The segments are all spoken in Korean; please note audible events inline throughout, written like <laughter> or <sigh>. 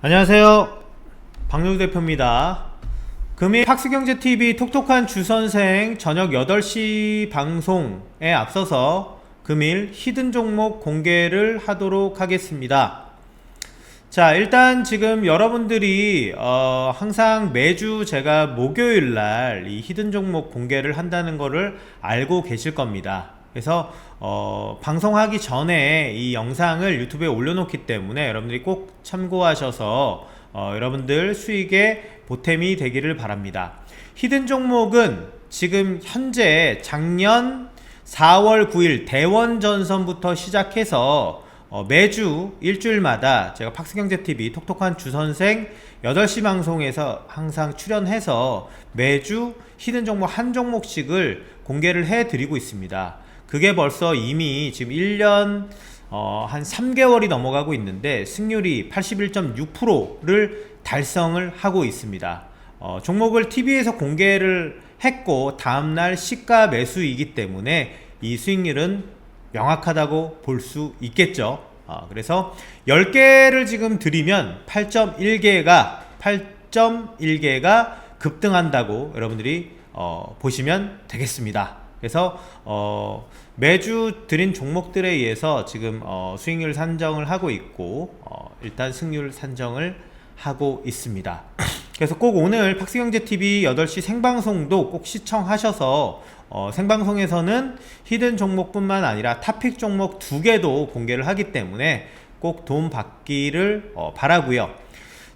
안녕하세요. 박명수 대표입니다. 금일 학스경제TV 톡톡한 주선생 저녁 8시 방송에 앞서서 금일 히든 종목 공개를 하도록 하겠습니다. 자, 일단 지금 여러분들이 어, 항상 매주 제가 목요일 날 이 히든 종목 공개를 한다는 거를 알고 계실 겁니다. 그래서 어, 방송하기 전에 이 영상을 유튜브에 올려놓기 때문에 여러분들이 꼭 참고하셔서 어, 여러분들 수익에 보탬이 되기를 바랍니다. 히든 종목은 지금 현재 작년 4월 9일 대원 전선부터 시작해서 어, 매주 일주일마다 제가 팍스경제TV 톡톡한 주선생 8시 방송에서 항상 출연해서 매주 히든 종목 한 종목씩을 공개를 해 드리고 있습니다. 그게 벌써 이미 지금 1년 어, 한 3개월이 넘어가고 있는데 승률이 81.6%를 달성을 하고 있습니다. 어, 종목을 TV에서 공개를 했고 다음날 시가 매수이기 때문에 이 수익률은 명확하다고 볼 수 있겠죠. 어, 그래서 10개를 지금 드리면 8.1개가 8.1개가 급등한다고 여러분들이 어, 보시면 되겠습니다. 그래서 어, 매주 드린 종목들에 의해서 지금 어, 수익률 산정을 하고 있고 어, 일단 승률 산정을 하고 있습니다. <clears throat> 그래서 꼭 오늘 팍스경제TV 8시 생방송도 꼭 시청하셔서 어, 생방송에서는 히든 종목뿐만 아니라 탑픽 종목 두 개도 공개를 하기 때문에 꼭 도움 받기를 어, 바라고요.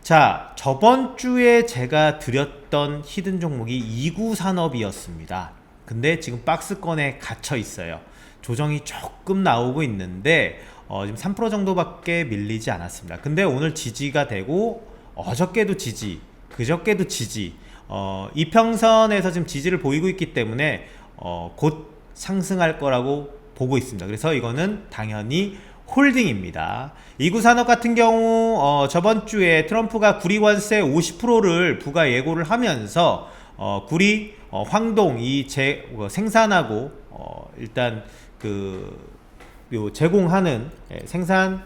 자, 저번 주에 제가 드렸던 히든 종목이 이구 산업이었습니다. 근데 지금 박스권에 갇혀 있어요. 조정이 조금 나오고 있는데 어, 지금 3% 정도밖에 밀리지 않았습니다. 근데 오늘 지지가 되고 어저께도 지지, 그저께도 지지. 어, 이평선에서 지금 지지를 보이고 있기 때문에 어, 곧 상승할 거라고 보고 있습니다. 그래서 이거는 당연히 홀딩입니다. 이구산업 같은 경우 어, 저번 주에 트럼프가 구리 관세 50%를 부가 예고를 하면서 어, 구리, 어, 황동 이 제, 어, 생산하고 어, 일단 그 요 제공하는 예, 생산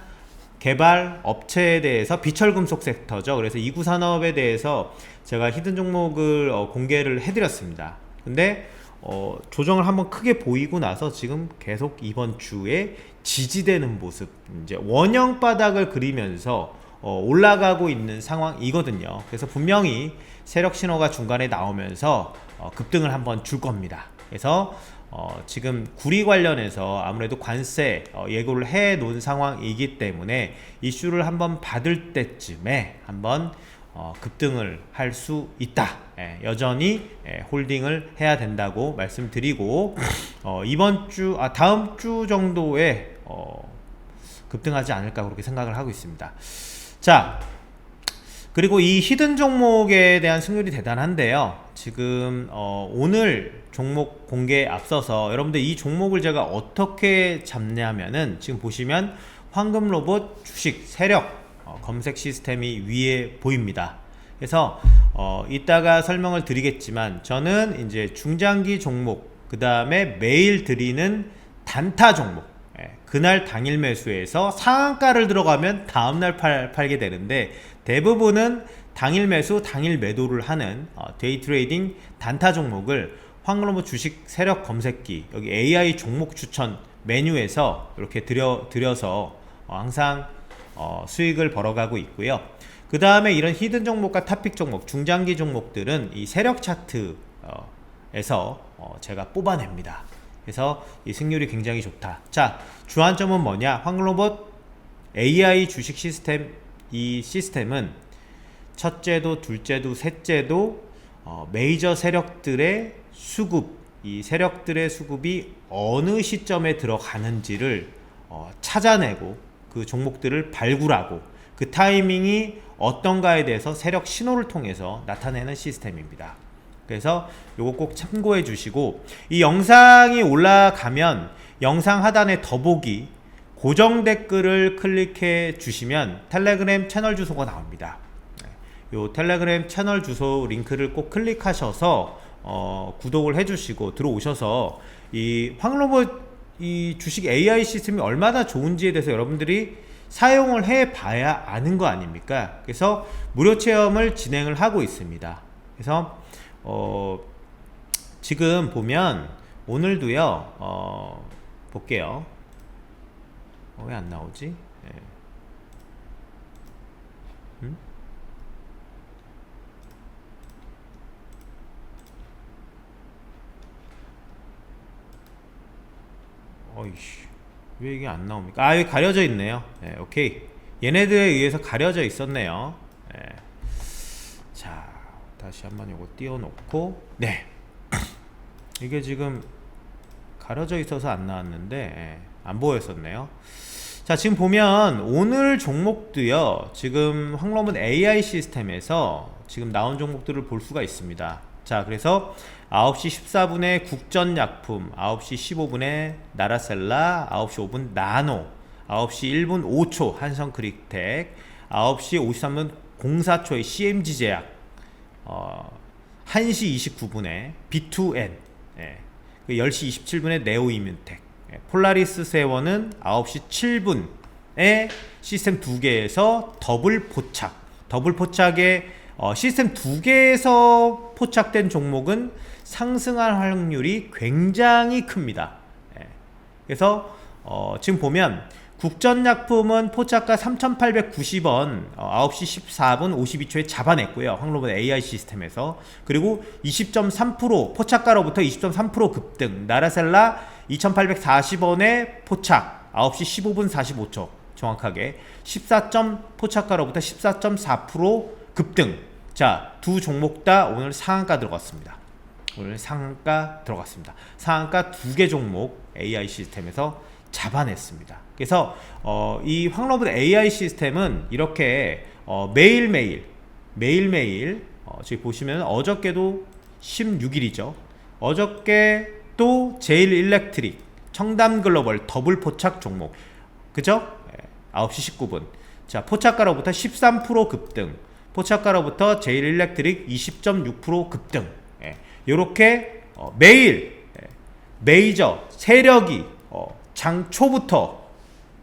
개발 업체에 대해서 비철금속 섹터죠. 그래서 이구 산업에 대해서 제가 히든 종목을 어, 공개를 해드렸습니다. 근데 어, 조정을 한번 크게 보이고 나서 지금 계속 이번 주에 지지되는 모습, 이제 원형 바닥을 그리면서 어, 올라가고 있는 상황이거든요. 그래서 분명히 세력 신호가 중간에 나오면서 어, 급등을 한번 줄 겁니다. 그래서 어, 지금 구리 관련해서 아무래도 관세 어, 예고를 해 놓은 상황이기 때문에 이슈를 한번 받을 때쯤에 한번 어, 급등을 할 수 있다. 예, 여전히 예, 홀딩을 해야 된다고 말씀드리고 어, 이번 주, 아 다음 주 정도에 어, 급등하지 않을까 그렇게 생각을 하고 있습니다. 자, 그리고 이 히든 종목에 대한 승률이 대단한데요. 지금 어, 오늘 종목 공개에 앞서서 여러분들 이 종목을 제가 어떻게 잡냐면은 지금 보시면 황금 로봇 주식 세력 어, 검색 시스템이 위에 보입니다. 그래서 어, 이따가 설명을 드리겠지만 저는 이제 중장기 종목 그 다음에 매일 드리는 단타 종목 예, 그날 당일 매수해서 상한가를 들어가면 다음날 팔, 팔게 되는데 대부분은 당일 매수 당일 매도를 하는 어, 데이 트레이딩 단타 종목을 황금로봇 주식 세력 검색기 여기 AI 종목 추천 메뉴에서 이렇게 드려 드려서 어, 항상 어, 수익을 벌어가고 있고요. 그 다음에 이런 히든 종목과 탑픽 종목, 중장기 종목들은 이 세력 차트에서 어, 제가 뽑아냅니다. 그래서 이 승률이 굉장히 좋다. 자, 주안점은 뭐냐? 황글로봇 AI 주식 시스템 이 시스템은 첫째도 둘째도 셋째도 어, 메이저 세력들의 수급 이 세력들의 수급이 어느 시점에 들어가는지를 어, 찾아내고 그 종목들을 발굴하고 그 타이밍이 어떤가에 대해서 세력 신호를 통해서 나타내는 시스템입니다. 그래서 요거 꼭 참고해 주시고 이 영상이 올라가면 영상 하단에 더보기 고정 댓글을 클릭해 주시면 텔레그램 채널 주소가 나옵니다. 네. 요 텔레그램 채널 주소 링크를 꼭 클릭하셔서 어, 구독을 해주시고 들어오셔서 이 황로봇 이 주식 AI 시스템이 얼마나 좋은지에 대해서 여러분들이 사용을 해 봐야 아는 거 아닙니까? 그래서 무료 체험을 진행을 하고 있습니다. 그래서 어 지금 보면 오늘도요. 어 볼게요. 어, 왜안 나오지? 예. 음? 어이씨 왜 이게 안 나옵니까? 아 여기 가려져 있네요. 네, 오케이 얘네들에 의해서 가려져 있었네요. 네. 자 다시 한번 요거 띄워놓고 네 <clears throat> 이게 지금 가려져 있어서 안 나왔는데 예, 안 보였었네요. 자 지금 보면 오늘 종목도요 지금 황로문 AI 시스템에서 지금 나온 종목들을 볼 수가 있습니다. 자 그래서 9시 14분에 국전약품, 9시 15분에 나라셀라, 9시 5분 나노, 9시 1분 5초 한성크릭텍, 9시 53분 04초의 CMG제약, 어, 1시 29분에 B2N, 예, 그 10시 27분에 네오이뮤텍, 예, 폴라리스 세원은 9시 7분에 시스템 두 개에서 더블 포착, 더블 포착에 어, 시스템 두 개에서 포착된 종목은 상승할 확률이 굉장히 큽니다. 예. 그래서 어, 지금 보면 국전약품은 포착가 3,890원 어, 9시 14분 52초에 잡아냈고요. 황로본 AI 시스템에서 그리고 20.3% 포착가로부터 20.3% 급등 나라셀라 2,840원에 포착 9시 15분 45초 정확하게 14. 포착가로부터 14.4% 급등 자 두 종목 다 오늘 상한가 들어갔습니다. 오늘 상한가 들어갔습니다. 상한가 두 개 종목 AI 시스템에서 잡아냈습니다. 그래서 어, 이 황로브 AI 시스템은 이렇게 어, 매일매일 매일매일 어, 지금 보시면 어저께도 16일이죠. 어저께 또 제일 일렉트릭 청담 글로벌 더블 포착 종목 그죠? 네, 9시 19분 자 포착가로부터 13% 급등 포착가로부터 제일 일렉트릭 20.6% 급등 이렇게 어, 매일 예, 메이저 세력이 어, 장 초부터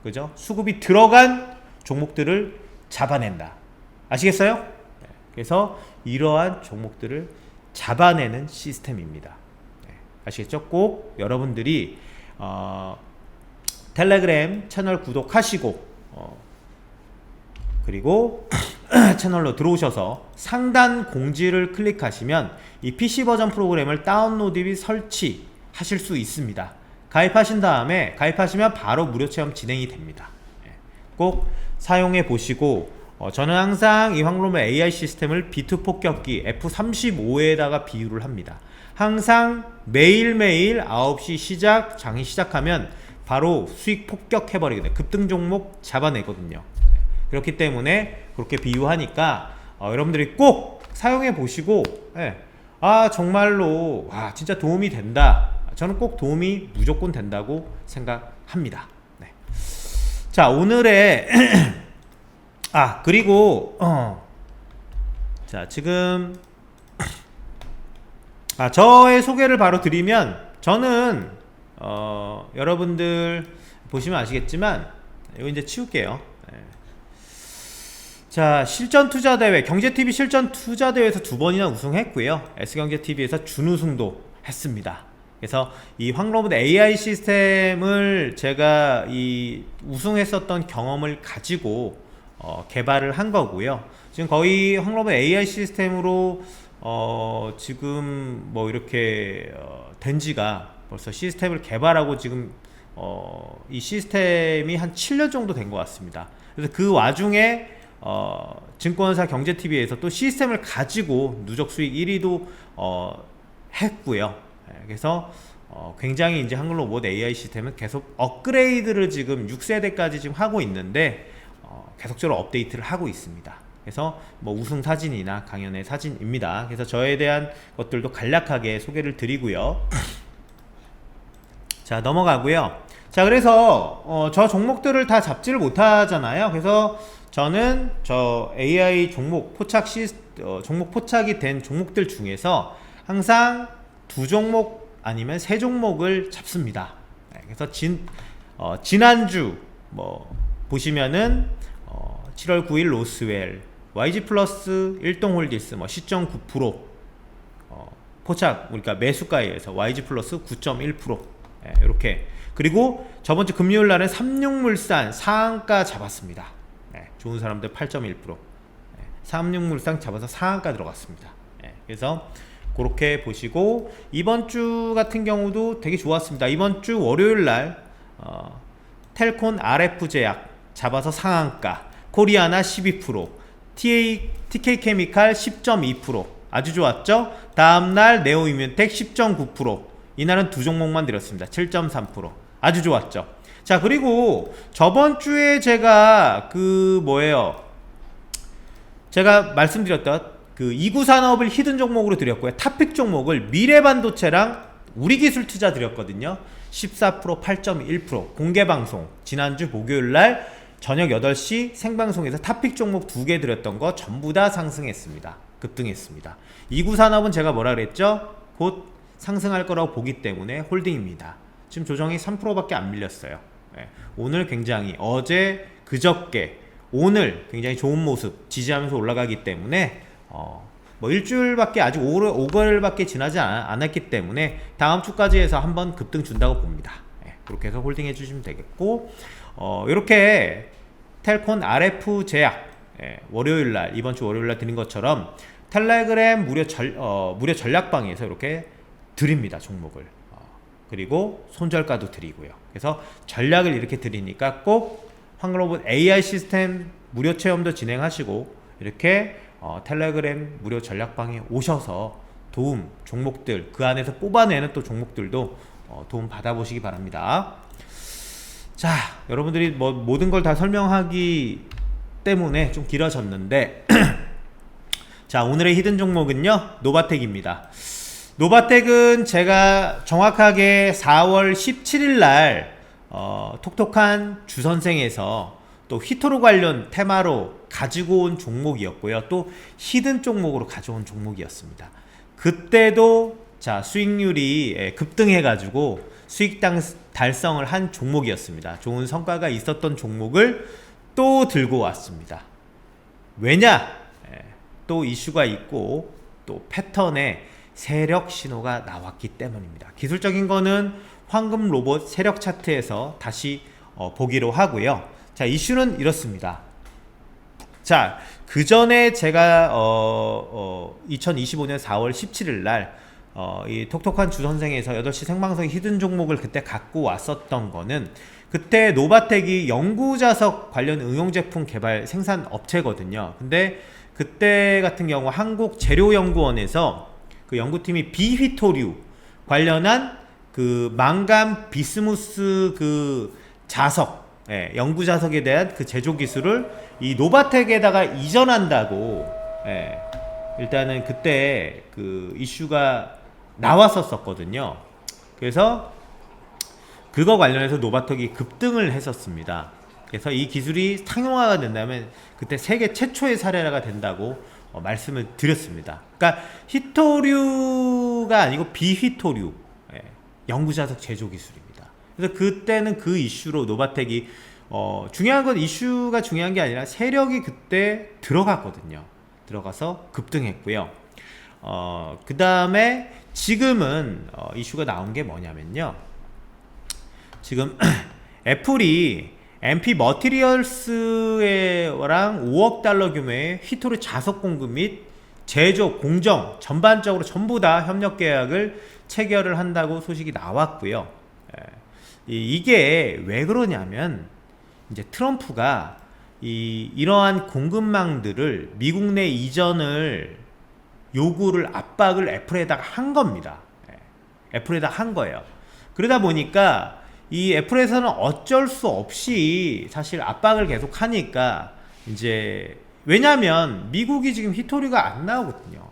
그죠 수급이 들어간 종목들을 잡아낸다. 아시겠어요? 네. 그래서 이러한 종목들을 잡아내는 시스템입니다. 네. 아시겠죠? 꼭 여러분들이 어, 텔레그램 채널 구독하시고 어, 그리고 <clears throat> 채널로 들어오셔서 상단 공지를 클릭하시면 이 PC 버전 프로그램을 다운로드 및 설치하실 수 있습니다. 가입하신 다음에 가입하시면 바로 무료 체험 진행이 됩니다. 예. 꼭 사용해 보시고 어, 저는 항상 이 황로의 AI 시스템을 비트 폭격기 F35에다가 비유를 합니다. 항상 매일매일 9시 시작, 장이 시작하면 바로 수익 폭격해버리게 돼. 급등 종목 잡아내거든요. 그렇기 때문에 그렇게 비유하니까 어, 여러분들이 꼭 사용해 보시고 예, 아 정말로 와 진짜 도움이 된다. 저는 꼭 도움이 무조건 된다고 생각합니다. 네. 자 오늘의 <clears throat> 아 그리고 어, 자 지금 <clears throat> 아 저의 소개를 바로 드리면 저는 어, 여러분들 보시면 아시겠지만 이거 이제 치울게요. 자 실전 투자 대회 경제TV 실전 투자 대회에서 두 번이나 우승했고요 S경제TV에서 준우승도 했습니다 그래서 이 황로봇 AI 시스템을 제가 이 우승했었던 경험을 가지고 어, 개발을 한 거고요 지금 거의 황로봇 AI 시스템으로 어, 지금 뭐 이렇게 어, 된 지가 벌써 시스템을 개발하고 지금 어, 이 시스템이 한 7년 정도 된 것 같습니다 그래서 그 와중에 어, 증권사 경제TV에서 또 시스템을 가지고 누적 수익 1위도 어, 했고요. 네, 그래서 어, 굉장히 이제 한글로 모 AI 시스템은 계속 업그레이드를 지금 6세대까지 지금 하고 있는데 어, 계속적으로 업데이트를 하고 있습니다. 그래서 뭐 우승 사진이나 강연의 사진입니다. 그래서 저에 대한 것들도 간략하게 소개를 드리고요. <clears throat> 자 넘어가고요. 자 그래서 어, 저 종목들을 다 잡지를 못하잖아요. 그래서 저는 저 AI 종목 포착 시 어, 종목 포착이 된 종목들 중에서 항상 두 종목 아니면 세 종목을 잡습니다. 네, 그래서 진 어, 지난주 뭐 보시면은 어, 7월 9일 로스웰, YG 플러스, 일동홀디스 뭐 시점 9%, 어, 포착 우리가 매수가에서 YG 플러스 9.1% 예, 이렇게 그리고 저번 주 금요일 날은 삼육물산 상한가 잡았습니다. 예, 좋은 사람들 8.1%. 예, 삼육물산 잡아서 상한가 들어갔습니다. 예, 그래서 그렇게 보시고 이번 주 같은 경우도 되게 좋았습니다. 이번 주 월요일 날 어, 텔콘 RF 제약 잡아서 상한가, 코리아나 12%, TA, TK 케미칼 10.2% 아주 좋았죠? 다음 날 네오 이뮤텍 10.9% 이날은 두 종목만 드렸습니다. 7.3% 아주 좋았죠? 자 그리고 저번 주에 제가 그 뭐예요? 제가 말씀드렸던 그 이구 산업을 히든 종목으로 드렸고요. 탑픽 종목을 미래반도체랑 우리 기술 투자 드렸거든요. 14% 8.1% 공개 방송 지난주 목요일 날 저녁 8시 생방송에서 탑픽 종목 두 개 드렸던 거 전부 다 상승했습니다. 급등했습니다. 이구 산업은 제가 뭐라 그랬죠? 곧 상승할 거라고 보기 때문에 홀딩입니다. 지금 조정이 3%밖에 안 밀렸어요. 예, 오늘 굉장히 어제 그저께 오늘 굉장히 좋은 모습 지지하면서 올라가기 때문에 어, 뭐 일주일밖에 아직 5월, 5개월밖에 지나지 않, 않았기 때문에 다음 주까지 해서 한번 급등 준다고 봅니다. 예, 그렇게 해서 홀딩 해주시면 되겠고 어, 이렇게 텔콘 RF 제약 예, 월요일 날 이번 주 월요일 날 드린 것처럼 텔레그램 무료 전 어, 무료 전략방에서 이렇게 드립니다 종목을 어, 그리고 손절가도 드리고요. 그래서 전략을 이렇게 드리니까 꼭 황로봇 AI 시스템 무료 체험도 진행하시고 이렇게 어, 텔레그램 무료 전략방에 오셔서 도움 종목들 그 안에서 뽑아내는 또 종목들도 어, 도움 받아보시기 바랍니다. 자, 여러분들이 뭐 모든 걸 다 설명하기 때문에 좀 길어졌는데 <clears throat> 자, 오늘의 히든 종목은요. 노바텍입니다. 노바텍은 제가 정확하게 4월 17일 날 어, 톡톡한 주선생에서 또 휘토로 관련 테마로 가지고 온 종목이었고요. 또 히든 종목으로 가져온 종목이었습니다. 그때도 자 수익률이 예, 급등해가지고 수익 달성을 한 종목이었습니다. 좋은 성과가 있었던 종목을 또 들고 왔습니다. 왜냐? 예, 또 이슈가 있고 또 패턴에 세력 신호가 나왔기 때문입니다. 기술적인 거는 황금 로봇 세력 차트에서 다시 어, 보기로 하고요. 자, 이슈는 이렇습니다. 자, 그 전에 제가 어, 어, 2025년 4월 17일 날 어, 이 톡톡한 주 선생에서 8시 생방송 히든 종목을 그때 갖고 왔었던 거는 그때 노바텍이 연구자석 관련 응용 제품 개발 생산 업체거든요. 근데 그때 같은 경우 한국 재료연구원에서 그 연구팀이 비휘토류 관련한 그 망간 비스무스 그 자석 예, 연구 자석에 대한 그 제조 기술을 이 노바텍에다가 이전한다고 예, 일단은 그때 그 이슈가 나왔었었거든요. 그래서 그거 관련해서 노바텍이 급등을 했었습니다. 그래서 이 기술이 상용화가 된다면 그때 세계 최초의 사례가 된다고 어, 말씀을 드렸습니다. 그러니까 히토류가 아니고 비히토류 예, 연구자석 제조 기술입니다. 그래서 그때는 그 이슈로 노바텍이 어, 중요한 건 이슈가 중요한 게 아니라 세력이 그때 들어갔거든요. 들어가서 급등했고요. 어, 그 다음에 지금은 어, 이슈가 나온 게 뭐냐면요. 지금 <clears throat> 애플이 MP 머티리얼스랑 5억 달러 규모의 휘토르 자석 공급 및 제조, 공정 전반적으로 전부 다 협력 계약을 체결을 한다고 소식이 나왔고요. 이게 왜 그러냐면 이제 트럼프가 이 이러한 공급망들을 미국 내 이전을 요구를 압박을 애플에다가 한 겁니다. 예, 애플에다 한 거예요. 그러다 보니까 이 애플에서는 어쩔 수 없이 사실 압박을 계속 하니까 이제 왜냐면 미국이 지금 히토리가 안 나오거든요.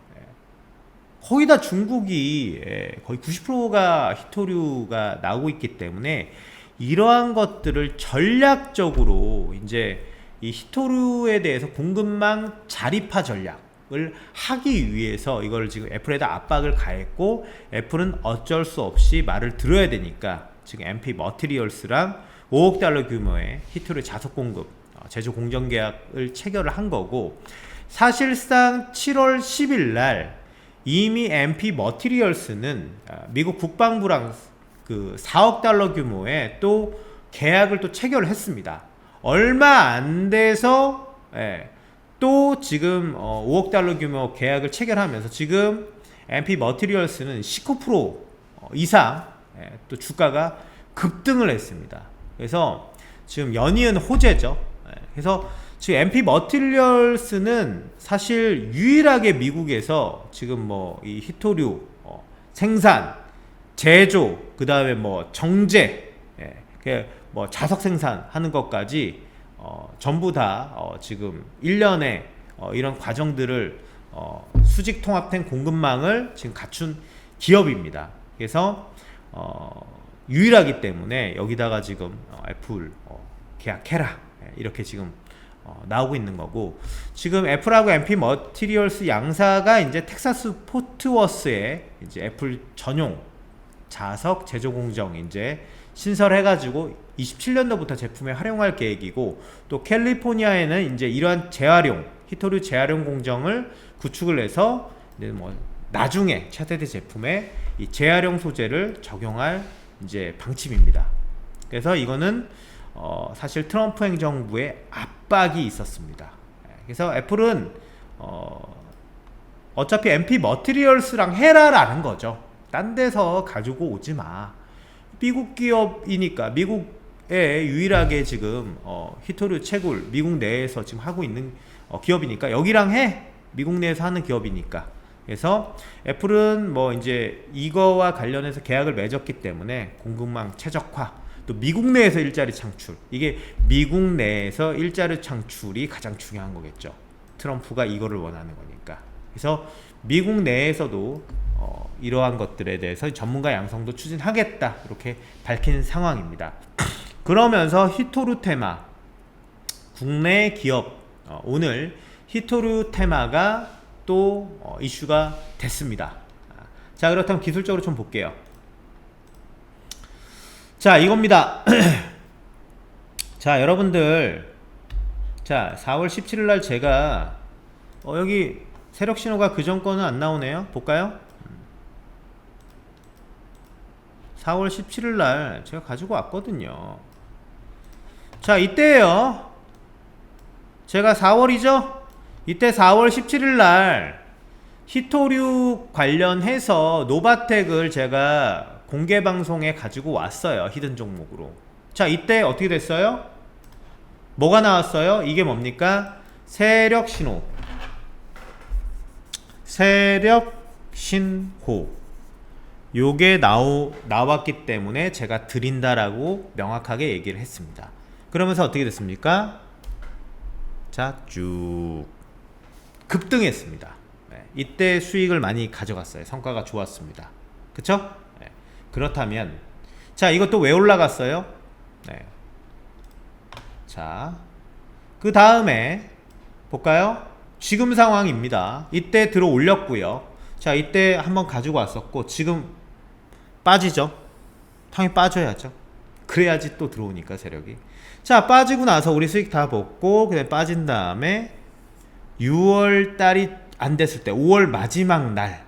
거의 다 중국이 예, 거의 90%가 히토류가 나오고 있기 때문에 이러한 것들을 전략적으로 이제 이 히토류에 대해서 공급망 자립화 전략을 하기 위해서 이걸 지금 애플에다 압박을 가했고 애플은 어쩔 수 없이 말을 들어야 되니까 지금 MP 머티리얼스랑 5억 달러 규모의 히토류 자석 공급 어, 제조 공정 계약을 체결을 한 거고 사실상 7월 10일 날 이미 MP 머티리얼스는 아, 미국 국방부랑 그 4억 달러 규모의 또 계약을 또 체결을 했습니다. 얼마 안 돼서 예, 또 지금 어, 5억 달러 규모 계약을 체결하면서 지금 MP 머티리얼스는 19% 어, 이상 예, 또 주가가 급등을 했습니다. 그래서 지금 연이은 호재죠. 예, 그래서 지금 MP 머티리얼스는 사실 유일하게 미국에서 지금 뭐 이 히토류 어, 생산, 제조, 그 다음에 뭐 정제, 예, 그뭐 자석 생산하는 것까지 어, 전부 다 어, 지금 1년에 어, 이런 과정들을 어, 수직 통합된 공급망을 지금 갖춘 기업입니다. 그래서 어, 유일하기 때문에 여기다가 지금 어, 애플 어, 계약해라 예, 이렇게 지금 어, 나오고 있는 거고 지금 애플하고 MP 머티리얼스 양사가 이제 텍사스 포트워스에 이제 애플 전용 자석 제조 공정 이제 신설해 가지고 27년도부터 제품에 활용할 계획이고 또 캘리포니아에는 이제 이러한 재활용 히토류 재활용 공정을 구축을 해서 이제 뭐 나중에 차세대 제품에 이 재활용 소재를 적용할 이제 방침입니다. 그래서 이거는 어 사실 트럼프 행정부의 압박이 있었습니다. 예, 그래서 애플은 어 어차피 MP 머티리얼스랑 해라라는 거죠. 딴 데서 가지고 오지 마. 미국 기업이니까 미국에 유일하게 지금 어, 히토류 채굴 미국 내에서 지금 하고 있는 어, 기업이니까 여기랑 해 미국 내에서 하는 기업이니까 그래서 애플은 뭐 이제 이거와 관련해서 계약을 맺었기 때문에 공급망 최적화 또 미국 내에서 일자리 창출 이게 미국 내에서 일자리 창출이 가장 중요한 거겠죠 트럼프가 이거를 원하는 거니까 그래서 미국 내에서도 어, 이러한 것들에 대해서 전문가 양성도 추진하겠다 이렇게 밝힌 상황입니다. <clears throat> 그러면서 히토루 테마 국내 기업 어, 오늘 히토루 테마가 또 어, 이슈가 됐습니다. 자 그렇다면 기술적으로 좀 볼게요. 자 이겁니다. <clears throat> 자 여러분들 자 4월 17일 날 제가 어, 여기 세력 신호가 그전 거는 안 나오네요. 볼까요? 4월 17일 날 제가 가지고 왔거든요. 자, 이때요. 제가 4월이죠? 이때 4월 17일 날 히토류 관련해서 노바텍을 제가 공개 방송에 가지고 왔어요. 히든 종목으로. 자, 이때 어떻게 됐어요? 뭐가 나왔어요? 이게 뭡니까? 세력 신호. 세력 신호. 요게 나오, 나왔기 때문에 제가 드린다라고 명확하게 얘기를 했습니다. 그러면서 어떻게 됐습니까? 자, 쭉 급등했습니다. 네, 이때 수익을 많이 가져갔어요. 성과가 좋았습니다. 그쵸? 네, 그렇다면 자, 이것도 왜 올라갔어요? 네. 자, 그 다음에 볼까요? 지금 상황입니다. 이때 들어 올렸고요. 자, 이때 한번 가지고 왔었고 지금 빠지죠. 당연히 빠져야죠. 그래야지 또 들어오니까 세력이. 자 빠지고 나서 우리 수익 다 먹고 그냥 빠진 다음에 6월 달이 안 됐을 때 5월 마지막 날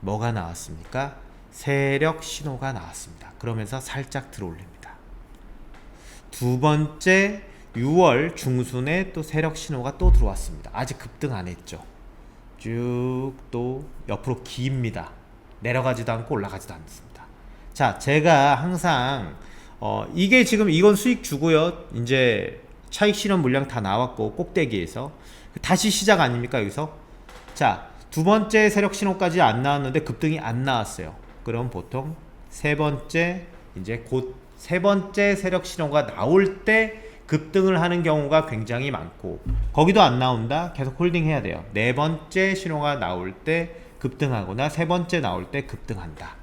뭐가 나왔습니까? 세력 신호가 나왔습니다. 그러면서 살짝 들어올립니다. 두 번째 6월 중순에 또 세력 신호가 또 들어왔습니다. 아직 급등 안 했죠. 쭉 또 옆으로 깁니다. 내려가지도 않고 올라가지도 않습니다. 자, 제가 항상 어, 이게 지금 이건 수익 주고요. 이제 차익 실현 물량 다 나왔고 꼭대기에서 다시 시작 아닙니까 여기서? 자, 두 번째 세력 신호까지 안 나왔는데 급등이 안 나왔어요. 그럼 보통 세 번째 이제 곧 세 번째 세력 신호가 나올 때 급등을 하는 경우가 굉장히 많고 거기도 안 나온다 계속 홀딩 해야 돼요 네 번째 신호가 나올 때 급등하거나 세 번째 나올 때 급등한다.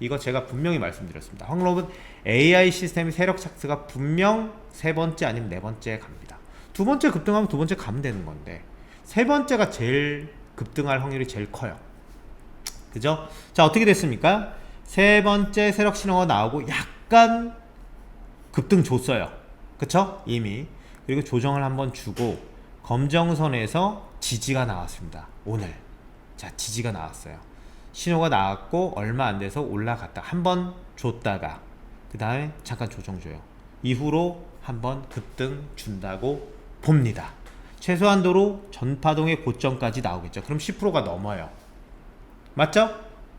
이거 제가 분명히 말씀드렸습니다. 황록은 AI 시스템 세력 착스가 분명 세 번째 아니면 네 번째 갑니다. 두 번째 급등하면 두 번째 가면 되는 건데 세 번째가 제일 급등할 확률이 제일 커요. 그죠? 자 어떻게 됐습니까? 세 번째 세력 신호가 나오고 약간 급등 줬어요. 그쵸? 이미. 그리고 조정을 한번 주고 검정선에서 지지가 나왔습니다. 오늘. 자, 지지가 나왔어요. 신호가 나왔고 얼마 안 돼서 올라갔다. 한번 줬다가 그 다음에 잠깐 조정 줘요. 이후로 한번 급등 준다고 봅니다. 최소한도로 전파동의 고점까지 나오겠죠. 그럼 10%가 넘어요. 맞죠?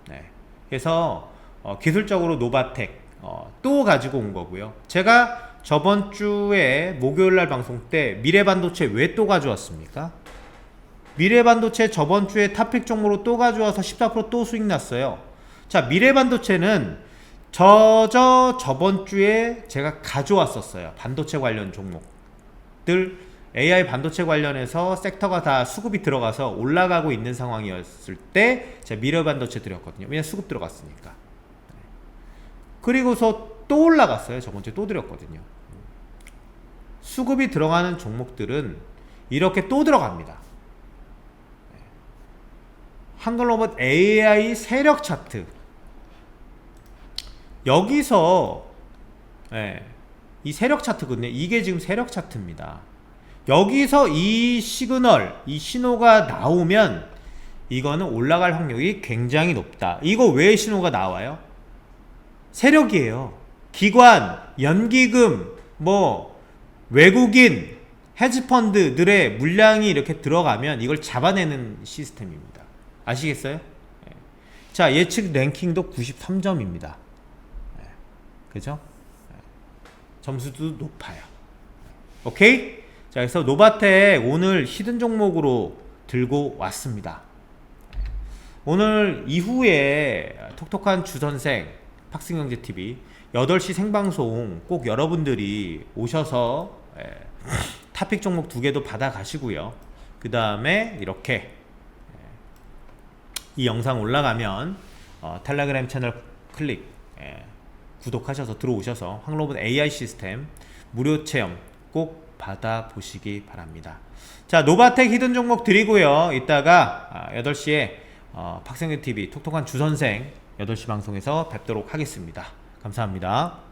네. 그래서 어, 기술적으로 노바텍 어, 또 가지고 온 거고요. 제가 저번 주에 목요일 날 방송 때 미래 반도체 왜 또 가져왔습니까? 미래 반도체 저번 주에 탑픽 종목으로 또 가져와서 14%또 수익 났어요. 자, 미래 반도체는 저저 저번 주에 제가 가져왔었어요. 반도체 관련 종목들 AI 반도체 관련해서 섹터가 다 수급이 들어가서 올라가고 있는 상황이었을 때 제가 미래 반도체 드렸거든요. 왜냐 수급 들어갔으니까. 네. 그리고서 또 올라갔어요. 저번 주에 또 드렸거든요. 수급이 들어가는 종목들은 이렇게 또 들어갑니다. 네. 한글로봇 AI 세력 차트 여기서 예, 이 세력 차트거든요. 이게 지금 세력 차트입니다. 여기서 이 시그널, 이 신호가 나오면 이거는 올라갈 확률이 굉장히 높다. 이거 왜 신호가 나와요? 세력이에요. 기관, 연기금, 뭐 외국인, 헤지펀드들의 물량이 이렇게 들어가면 이걸 잡아내는 시스템입니다. 아시겠어요? 예. 자, 예측 랭킹도 93점입니다. 그죠? 점수도 높아요. 오케이? 자, 그래서 노바텍 오늘 히든 종목으로 들고 왔습니다. 오늘 이후에 톡톡한 주선생 팍스경제TV 8시 생방송 꼭 여러분들이 오셔서 예, 타픽 종목 두 개도 받아 가시고요. 그 다음에 이렇게 예, 이 영상 올라가면 어, 텔레그램 채널 클릭 예, 구독하셔서 들어오셔서 황로봇 AI 시스템 무료 체험 꼭 받아보시기 바랍니다. 자, 노바텍 히든 종목 드리고요. 이따가 8시에 어, 박생규 TV 톡톡한 주선생 8시 방송에서 뵙도록 하겠습니다. 감사합니다.